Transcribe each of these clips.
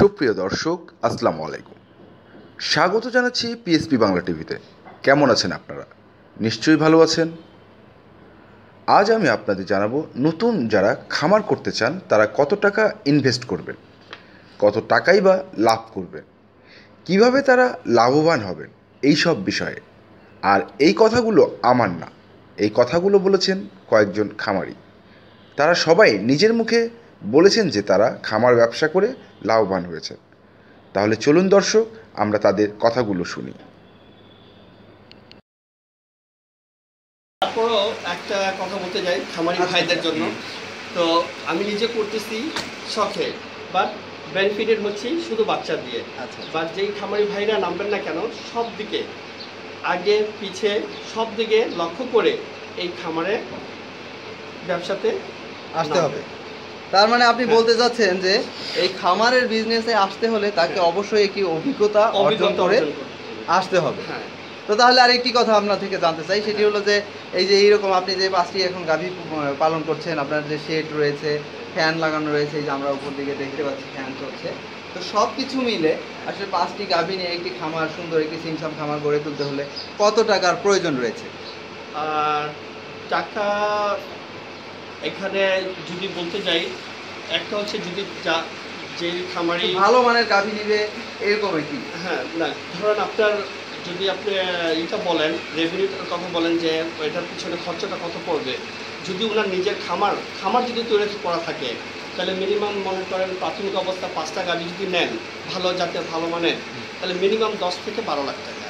সুপ্রিয় দর্শক, আসসালামু আলাইকুম। স্বাগত জানাচ্ছি পিএসপি বাংলা টিভিতে। কেমন আছেন আপনারা? নিশ্চয়ই ভালো আছেন? আজ আমি আপনাদের জানাব নতুন যারা খামার করতে চান, তারা কত টাকা ইনভেস্ট করবেন? কত টাকাই বা লাভ করবেন? কীভাবে তারা লাভবান হবেন? এই সব বিষয়ে। আর এই কথাগুলো আমার না। এই কথাগুলো বলেছেন কয়েকজন খামারি। তারা সবাই নিজের মুখে বলেছেন যে তারা খামার ব্যবসা করে লাভবান হয়েছে। তাহলে চলুন দর্শক আমরা তাদের কথাগুলো শুনি। তারপরও একটা কথা বলতে যাই খামারি ভাইদের জন্য। তো আমি নিজে করতেছি শখে বাট বেনিফিটেড হচ্ছে শুধু বাচ্চা দিয়ে। আচ্ছা। বাট যেই খামারি ভাইরা নামবেন না কেন সব দিকে আগে পিছে সব দিকে লক্ষ্য করে এই খামারে ব্যবসাতে আসতে হবে। তার মানে আপনি। বলতে চাচ্ছেন যে এই খামারের বিজনেসে আসতে হলে তাকে। অবশ্যই একটি অভিজ্ঞতা অর্জন করে। আসতে হবে হ্যাঁ তো তাহলে আরেকটি কথা আপনার থেকে জানতে চাই সেটি হলো যে এই যে এইরকম আপনি যে পাঁচটি এখন গাভী পালন করছেন আপনার যে শেড রয়েছে ফ্যান লাগানো রয়েছে এই যে আমরা উপর দিকে দেখতে পাচ্ছি ফ্যান চলছে তো সব কিছু মিলে আসলে পাঁচটি গাভী নিয়ে একটি খামার সুন্দর একটি সিমসাম খামার গড়ে তুলতে হলে কত টাকার প্রয়োজন রয়েছে আর টাকা এখানে যদি বলতে যাই একটা হচ্ছে যদি যা যে খামারি ভালো মানের গাভী নিবে এরকম একটি হ্যাঁ না ধরেন আপনার যদি আপনি এটা বলেন রেভিনিউটার কথা বলেন যে এটার পিছনে খরচাটা কত পড়বে। যদি ওনার নিজের খামার খামার যদি তৈরি করা থাকে তাহলে মিনিমাম মনে করেন প্রাথমিক অবস্থা পাঁচটা গাড়ি যদি নেন ভালো জাতের ভালো মানের তাহলে মিনিমাম দশ থেকে বারো লাখ টাকা।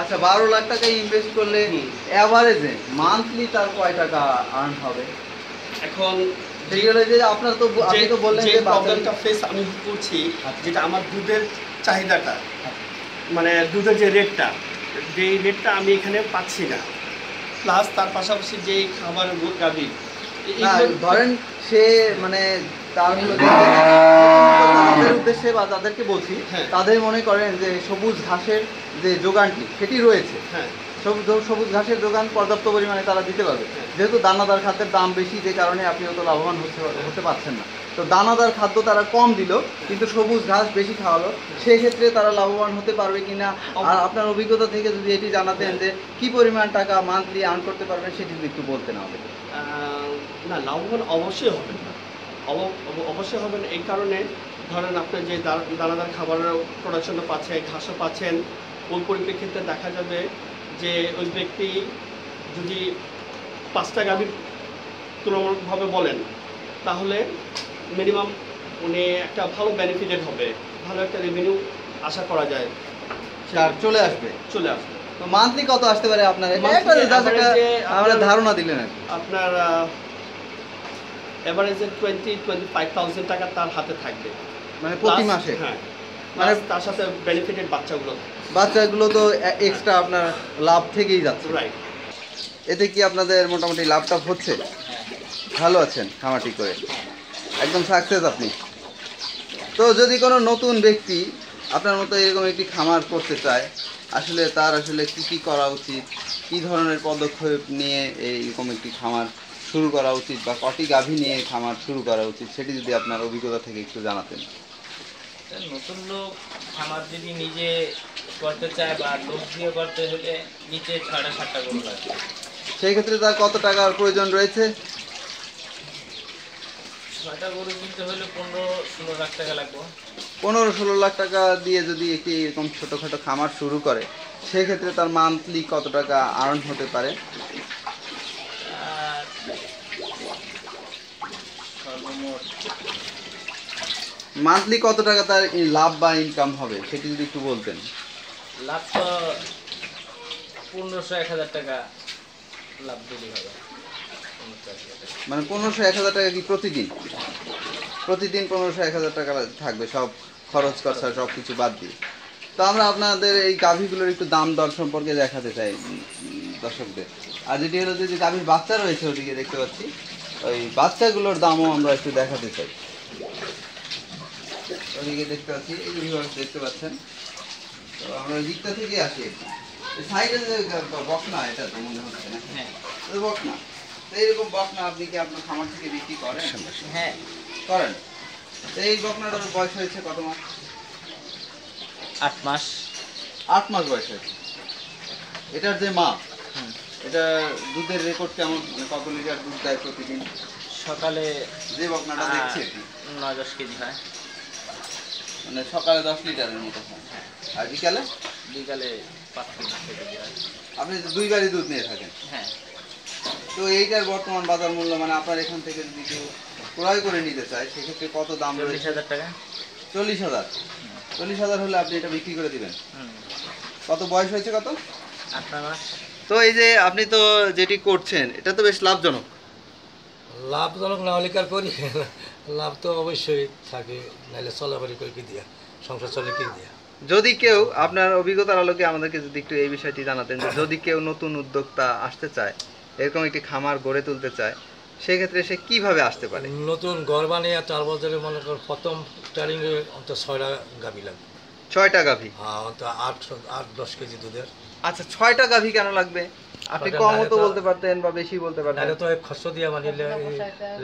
আচ্ছা বারো লাখ টাকা ইনভেস্ট করলে অ্যাভারেজে মান্থলি তার কয় টাকা আর্ন হবে? এখন আপনার তো আপনি তো বললেন যে প্রবলেমটা ফেস আমি করছি আচ্ছা। যেটা আমার দুধের চাহিদাটা মানে দুধের যে রেটটা যে রেটটা আমি এখানে পাচ্ছি না। প্লাস তার পাশাপাশি যে খাবার না ধরেন সে মানে তার হলো তাদের উদ্দেশ্যে বা তাদেরকে বলছি হ্যাঁ। তাদের মনে করেন যে সবুজ ঘাসের যে যোগানটি সেটি রয়েছে। হ্যাঁ। সবুজ সবুজ ঘাসের যোগান পর্যাপ্ত পরিমাণে তারা দিতে পারবে। হ্যাঁ। যেহেতু দানাদার খাদ্যের দাম বেশি যে কারণে আপনি অত লাভবান হতে হতে পারছেন না। তো দানাদার খাদ্য তারা কম দিল কিন্তু সবুজ ঘাস বেশি খাওয়ালো। সেক্ষেত্রে তারা লাভবান হতে পারবে কিনা আর আপনার অভিজ্ঞতা থেকে যদি এটি জানাতেন যে কি পরিমাণ টাকা মান্থলি আর্ন করতে পারবেন সেটি যদি একটু বলতেন আমাদের না লাভবান অবশ্যই হবে অবশ্যই হবেন। এই কারণে ধরেন আপনি যে দানাদার খাবারের প্রোডাকশনটা পাচ্ছেন ঘাসও পাচ্ছেন ওই পরিপ্রেক্ষিতে দেখা যাবে যে ওই ব্যক্তি যদি পাঁচটা গাভীর তুলনামূলকভাবে বলেন তাহলে মিনিমাম উনি একটা ভালো বেনিফিটেড হবে। ভালো একটা রেভিনিউ আশা করা যায়। তার চলে আসবে। চলে আসবে। তো মান্থলি কত আসতে পারে আপনার? আমরা ধারণা দিলেন আপনার এভারেজে টোয়েন্টি টোয়েন্টি ফাইভ থাউজেন্ড টাকা তার হাতে থাকবে। মানে প্রতি মাসে? হ্যাঁ। মানে তার সাথে বেনিফিটেড বাচ্চাগুলো। বাচ্চাগুলো তো এক্সট্রা আপনার লাভ থেকেই যাচ্ছে। রাইট এতে কি আপনাদের মোটামুটি লাভ টাভ হচ্ছে? ভালো আছেন খামাটি করে। একদম সাকসেস আপনি। তো যদি কোনো নতুন ব্যক্তি আপনার মতো এরকম একটি খামার করতে চায় আসলে তার আসলে কি কি করা উচিত? কি ধরনের পদক্ষেপ নিয়ে এইরকম একটি খামার শুরু করা উচিত বা কটি গাভী নিয়ে খামার শুরু করা উচিত সেটি যদি আপনার অভিজ্ঞতা থেকে একটু জানাতেন। নতুন লোক খামার যদি নিজে করতে চায় বা লোক দিয়ে করতে হলে নিচে ছয়টা সাতটা গরু লাগবে। সেই ক্ষেত্রে তার কত টাকার প্রয়োজন রয়েছে? ছয়টা গরু কিনতে হলে পনেরো ষোলো লাখ টাকা লাগবে। পনেরো ষোলো লাখ টাকা দিয়ে যদি একটি এরকম ছোটোখাটো খামার শুরু করে সেক্ষেত্রে তার মান্থলি কত টাকা আর্ন হতে পারে আর সর্বমোট মান্থলি কত টাকা তার লাভ বা ইনকাম হবে? সেটি যদি একটু বলতেন। লাভ তো পনেরোশো এক হাজার টাকা লাভ দিলেই হবে। মানে পনেরোশো এক হাজার টাকা কি প্রতিদিন? প্রতিদিন পনেরোশো এক হাজার টাকা থাকবে সব খরচ খরচা সব কিছু বাদ দিয়ে। তো আমরা আপনাদের এই গাভীগুলোর একটু দাম দর সম্পর্কে দেখাতে চাই দর্শকদের। আর যেটি হলো যে যে গাভীর বাচ্চা রয়েছে ওদিকে দেখতে পাচ্ছি ওই বাচ্চাগুলোর দামও আমরা একটু দেখাতে চাই। ওদিকে দেখতে পাচ্ছি এই দেখতে পাচ্ছেন। তো আমরা ওই দিকটা থেকে আসি সাইডে যে বকনা এটা তো মনে হচ্ছে না হ্যাঁ। তো বকনা। তো এইরকম বকনা আপনি কি আপনার খামার থেকে বিক্রি করেন? হ্যাঁ। করেন। তো এই বকনাটার বয়স হয়েছে কত মাস? আট মাস। আট মাস বয়স হয়েছে। এটার যে মা হুম। এটা দুধের রেকর্ড কেমন? মানে কত লিটার দুধ দেয় প্রতিদিন? সকালে যে বকনাটা দেখছি আর কি, নয় দশ কেজি হয়। মানে সকালে দশ লিটারের মতো আর বিকালে? বিকালে পাঁচ হয় আপনি দুই বাড়ি দুধ নিয়ে থাকেন? হ্যাঁ। তো এইটার বর্তমান বাজার মূল্য মানে আপনার এখান থেকে যদি কেউ ক্রয় করে নিতে চায় সেক্ষেত্রে কত দাম চল্লিশ রয়েছে হাজার টাকা। চল্লিশ হাজার। চল্লিশ হাজার হলে আপনি এটা বিক্রি করে দিবেন? কত বয়স হয়েছে কত? আট মাস। তো এই যে আপনি তো যেটি করছেন এটা তো বেশ লাভজনক। লাভজনক না হলে কি আর করি? লাভ তো অবশ্যই থাকে নাহলে চলাবাড়ি করে কি দিয়া? সংসার চলে কি দিয়া? যদি কেউ আপনার অভিজ্ঞতার আলোকে আমাদেরকে যদি একটু এই বিষয়টি জানাতেন যে যদি কেউ নতুন উদ্যোক্তা আসতে চায় এরকম একটি খামার গড়ে তুলতে চায় সেক্ষেত্রে সে কীভাবে আসতে পারে? নতুন ঘর বানিয়ে চার বছরে মনে কর প্রথম স্টার্টিংয়ে অন্তত ছয়টা গাভি লাগবে। ছয়টা গাভী? আর অন্তত আট আট দশ কেজি দুধের। আচ্ছা ছয়টা গাভী কেন লাগবে? আপনি কম তো বলতে পারতেন বা বেশি বলতে পারতেন। তো খরচ দিয়া মানে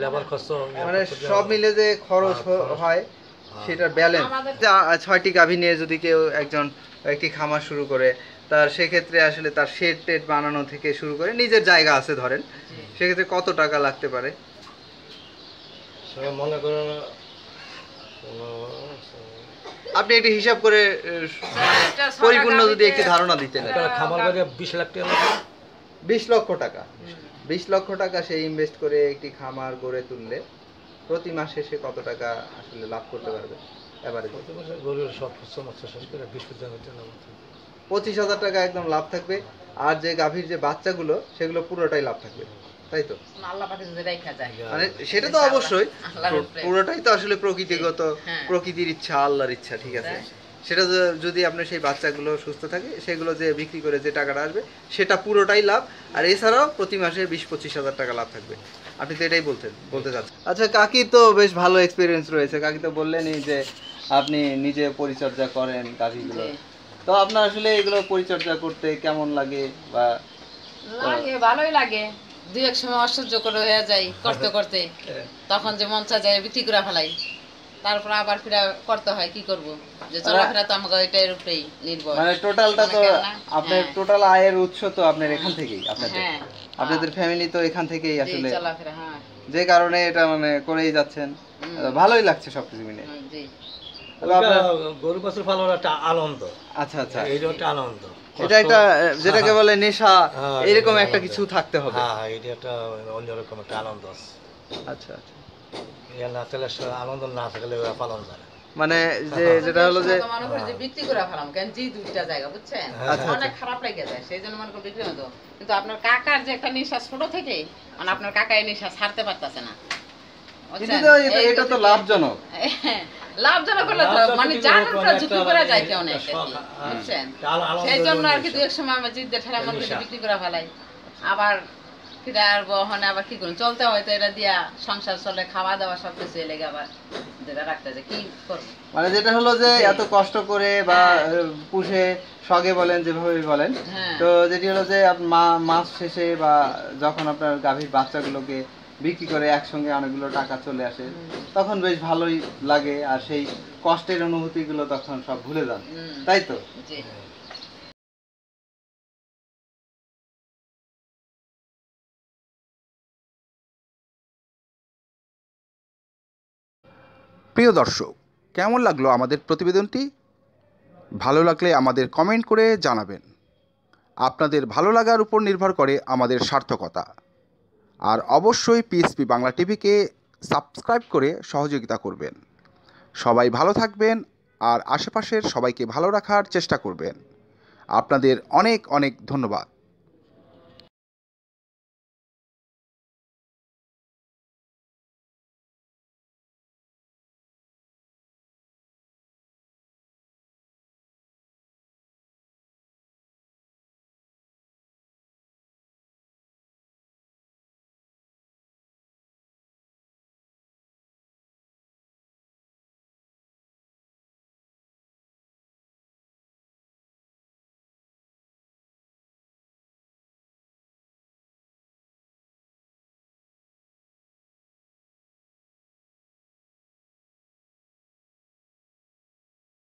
লেবার খরচ মানে সব মিলে যে খরচ হ্যাঁ, হ- খরচ। হয় সেটা ব্যালেন্স ছয়টি গাভী নিয়ে যদি কেউ একজন একটি খামার শুরু করে তার সেক্ষেত্রে আসলে তার শেড টেড বানানো থেকে শুরু করে নিজের জায়গা আছে ধরেন সেক্ষেত্রে কত টাকা লাগতে পারে? মনে করেন আপনি একটি হিসাব করে পরিপূর্ণ যদি একটি ধারণা দিতেন। খামার বিশ লাখ টাকা বিশ লক্ষ টাকা। বিশ লক্ষ টাকা সে ইনভেস্ট করে একটি খামার গড়ে তুললে প্রতি মাসে সে কত টাকা আসলে লাভ করতে পারবে? গরুর সব শেষ করে বিশ পঁচিশ হাজার টাকা একদম লাভ থাকবে। আর যে গাভীর যে বাচ্চাগুলো সেগুলো পুরোটাই লাভ থাকবে। তাই তো? মানে সেটা তো অবশ্যই। পুরোটাই তো আসলে প্রকৃতিগত হ্যাঁ। প্রকৃতির ইচ্ছা আল্লাহর ইচ্ছা ঠিক আছে? সেটা যদি আপনার সেই বাচ্চাগুলো সুস্থ থাকে সেগুলো যে বিক্রি করে যে টাকাটা আসবে সেটা পুরোটাই লাভ। আর এছাড়াও প্রতি মাসে বিশ পঁচিশ হাজার টাকা লাভ থাকবে। আপনি তো এটাই বলতেন বলতে চাচ্ছেন। আচ্ছা কাকি তো বেশ ভালো এক্সপিরিয়েন্স রয়েছে। কাকি তো বললেনই যে আপনি নিজে পরিচর্যা করেন জি। তো আপনার আসলে এগুলো পরিচর্যা করতে কেমন লাগে বা লাগে ভালোই লাগে। দুই এক সময় অসহ্য করে হয়ে যায় করতে করতে তখন যে মন চায় যায় বিক্রি করে ফেলাই তারপর আবার ফিরা করতে হয় কি করব যে চলাফেরা তো আমাকে এটার উপরেই নির্ভর মানে টোটালটা তো মনে? আপনার হ্যাঁ। টোটাল আয়ের উৎস তো আপনার এখান থেকেই আপনাদের হ্যাঁ আপনাদের ফ্যামিলি তো এখান থেকেই জি আসলে চলাফেরা হ্যাঁ যে কারণে এটা মানে করেই যাচ্ছেন ভালোই লাগছে সবকিছু মিলে জি গরু বাছুর একটা আনন্দ আচ্ছা আচ্ছা এইটা একটা আনন্দ এটা একটা যেটাকে বলে নেশা হ্যাঁ, এরকম একটা কিছু থাকতে হবে। হ্যাঁ এটা একটা অন্যরকম একটা আনন্দ আচ্ছা আচ্ছা। না সে- আনন্দ না থাকলে পালন যায় মানে যে যেটা হলো যে করি যে বিক্রি করে ফেলাম কেন জি দুইটা জায়গা বুঝছেন? আচ্ছা, অনেক খারাপ লেগে যায় সেই জন্য মনে করি বিক্রি হতো কিন্তু আপনার কাকার যে একটা নেশা ছোট থেকে মানে আপনার কাকা এই নেশা ছাড়তে পারতেছে না। এটা- তো লাভজনক। লাভজনক হলে তো মানে কিন্তু যার এরকম উপরে ঝুঁকি করে যায় মানে কেউ নেই একটা শখ, হ্যাঁ। বুঝছেন সেই জন্য আর কি দু এক সময় আমার ঠেলা মনে বিক্রি করে ফেলাই। আবার ফিরে আর বহনে আবার কি করুন? চলতে হয়তো এটা দিয়া সংসার চলে খাওয়া দাওয়া সব কিছু লেগে আবার যেটা রাখতে যায় কি করব? মানে যেটা হলো যে এত কষ্ট করে বা পুষে শখে বলেন যেভাবে বলেন। হ্যাঁ। তো যেটি হলো যে মা- মাস শেষে বা যখন আপনার গাভীর বাচ্চাগুলোকে বিক্রি করে একসঙ্গে অনেকগুলো টাকা চলে আসে। তখন বেশ ভালোই লাগে আর সেই কষ্টের অনুভূতিগুলো তখন সব ভুলে যান। তাই তো? প্রিয় দর্শক কেমন লাগল আমাদের প্রতিবেদনটি? ভালো লাগলে আমাদের কমেন্ট করে জানাবেন। আপনাদের ভালো লাগার উপর নির্ভর করে আমাদের সার্থকতা। আর অবশ্যই পিএসপি বাংলা টিভিকে সাবস্ক্রাইব করে সহযোগিতা করবেন। সবাই ভালো থাকবেন আর আশেপাশের সবাইকে ভালো রাখার চেষ্টা করবেন। আপনাদের অনেক অনেক ধন্যবাদ।